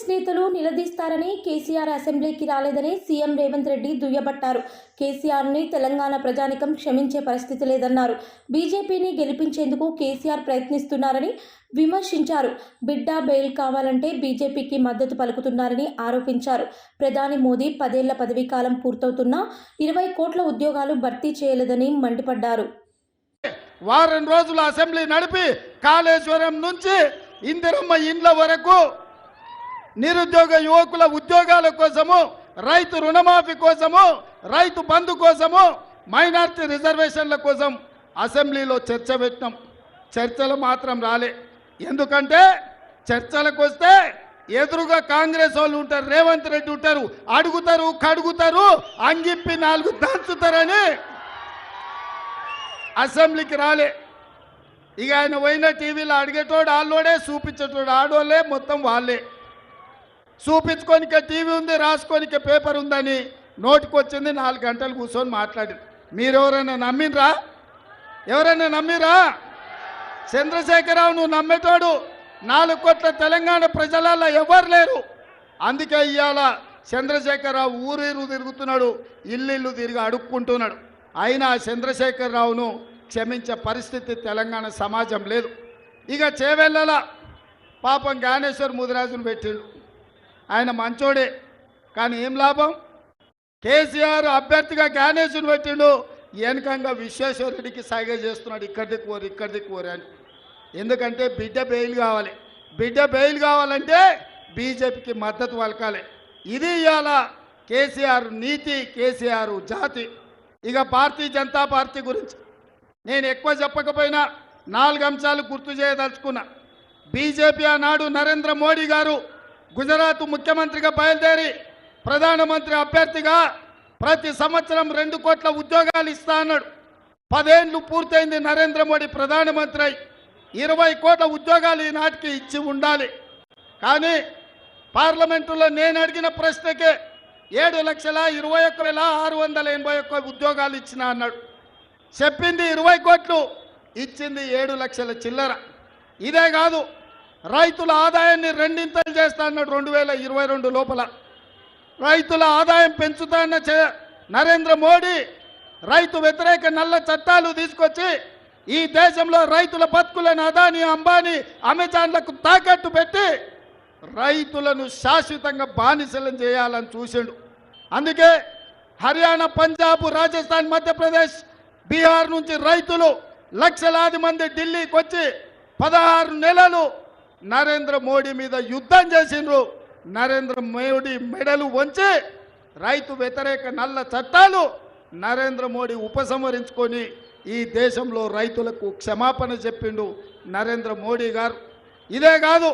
కాంగ్రెస్ నేతలు నిలదీస్తారని కేసీఆర్ అసెంబ్లీకి రాలేదని సీఎం రేవంత్ రెడ్డి దుయ్యబట్టారు. కేసీఆర్ని తెలంగాణ ప్రజానికం క్షమించే పరిస్థితి లేదన్నారు. బీజేపీని గెలిపించేందుకు కేసీఆర్ ప్రయత్నిస్తున్నారని విమర్శించారు. బిడ్డా బెయిల్ కావాలంటే బీజేపీకి మద్దతు పలుకుతున్నారని ఆరోపించారు. ప్రధాని మోదీ పదేళ్ళ పదవీకాలం పూర్తవుతున్నా ఇరవై కోట్ల ఉద్యోగాలు భర్తీ చేయలేదని మండిపడ్డారు. వారం రోజులు అసెంబ్లీ నడిపి కాళేశ్వరం నుంచి ఇందిరమ్మ ఇండ్ల వరకు నిరుద్యోగ యువకుల ఉద్యోగాల కోసము రైతు రుణమాఫీ కోసము రైతు బంధు కోసము మైనార్టీ రిజర్వేషన్ల కోసం అసెంబ్లీలో చర్చ పెట్టినాం. చర్చలు మాత్రం రాలే. ఎందుకంటే చర్చలకు వస్తే ఎదురుగా కాంగ్రెస్ వాళ్ళు ఉంటారు రేవంత్ రెడ్డి ఉంటారు అడుగుతారు కడుగుతారు అంగిప్పి నాలుగు దంచుతారని అసెంబ్లీకి రాలే. ఇక ఆయన పోయిన టీవీలో అడిగేటోడు ఆళ్ళోడే చూపించేటోడు ఆడోళ్ళే మొత్తం వాళ్ళే. చూపించుకోనికే టీవీ ఉంది రాసుకోనికే పేపర్ ఉందని నోటికి వచ్చింది నాలుగు గంటలు కూర్చొని మాట్లాడారు మీరెవరైనా నమ్మినరా ఎవరైనా నమ్మిరా? చంద్రశేఖరరావు నువ్వు నమ్మేటోడు. నాలుగు కోట్ల తెలంగాణ ప్రజలలో ఎవరు లేరు. అందుకే ఇవాళ చంద్రశేఖరరావు ఊరేరు తిరుగుతున్నాడు ఇల్లు ఇల్లు తిరిగి అడుక్కుంటున్నాడు. అయినా చంద్రశేఖరరావును క్షమించే పరిస్థితి తెలంగాణ సమాజం లేదు. ఇక చేవెళ్ళలా పాపం జ్ఞానేశ్వర్ ముదిరాజును పెట్టిండు. ఆయన మంచోడే. కానీ ఏం లాభం? కేసీఆర్ అభ్యర్థిగా జ్ఞానేశ్వరుని పెట్టిండు. వెనకంగా విశ్వేశ్వరరెడ్డికి సైగ చేస్తున్నాడు. ఇక్కడిది కోరు ఇక్కడిది కోరు అని. ఎందుకంటే బిడ్డ బెయిల్ కావాలి. బిడ్డ బెయిల్ కావాలంటే బీజేపీకి మద్దతు పలకాలి. ఇది ఇవాళ కేసీఆర్ నీతి కేసీఆర్ జాతి. ఇక భారతీయ జనతా పార్టీ గురించి నేను ఎక్కువ చెప్పకపోయినా నాలుగు అంశాలు గుర్తు చేయదలుచుకున్నా. బీజేపీ ఆనాడు నరేంద్ర మోడీ గారు గుజరాత్ ముఖ్యమంత్రిగా బయలుదేరి ప్రధానమంత్రి అభ్యర్థిగా ప్రతి సంవత్సరం రెండు కోట్ల ఉద్యోగాలు ఇస్తా అన్నాడు. పదేళ్ళు పూర్తయింది నరేంద్ర మోడీ ప్రధానమంత్రి అయి ఇరవై కోట్ల ఉద్యోగాలు ఈనాటికి ఇచ్చి ఉండాలి. కానీ పార్లమెంటులో నేను అడిగిన ప్రశ్నకే ఏడు లక్షల ఇరవై ఒక్క వేల ఆరు వందల ఎనభై ఒక్క ఉద్యోగాలు ఇచ్చిన అన్నాడు. చెప్పింది ఇరవై కోట్లు ఇచ్చింది ఏడు లక్షల చిల్లర. ఇదే కాదు రైతుల ఆదాయాన్ని రెండింతలు చేస్తా అన్నాడు రెండు వేల ఇరవై రెండు లోపల. రైతుల ఆదాయం పెంచుతాన్న చే- నరేంద్ర మోడీ రైతు వ్యతిరేక నల్ల చట్టాలు తీసుకొచ్చి ఈ దేశంలో రైతుల బతుకులను అదాని అంబానీ అమెజాన్లకు తాకట్టు పెట్టి రైతులను శాశ్వతంగా బానిసలను చేయాలని చూసిండు. అందుకే హర్యానా పంజాబ్ రాజస్థాన్ మధ్యప్రదేశ్ బీహార్ నుంచి రైతులు లక్షలాది మంది ఢిల్లీకి వచ్చి పదహారు నెలలు నరేంద్ర మోడీ మీద యుద్ధం చేసిండ్రు. నరేంద్ర మోడీ మెడలు వంచి రైతు వ్యతిరేక నల్ల చట్టాలు నరేంద్ర మోడీ ఉపసంహరించుకొని ఈ దేశంలో రైతులకు క్షమాపణ చెప్పిండు నరేంద్ర మోడీ గారు. ఇదే కాదు.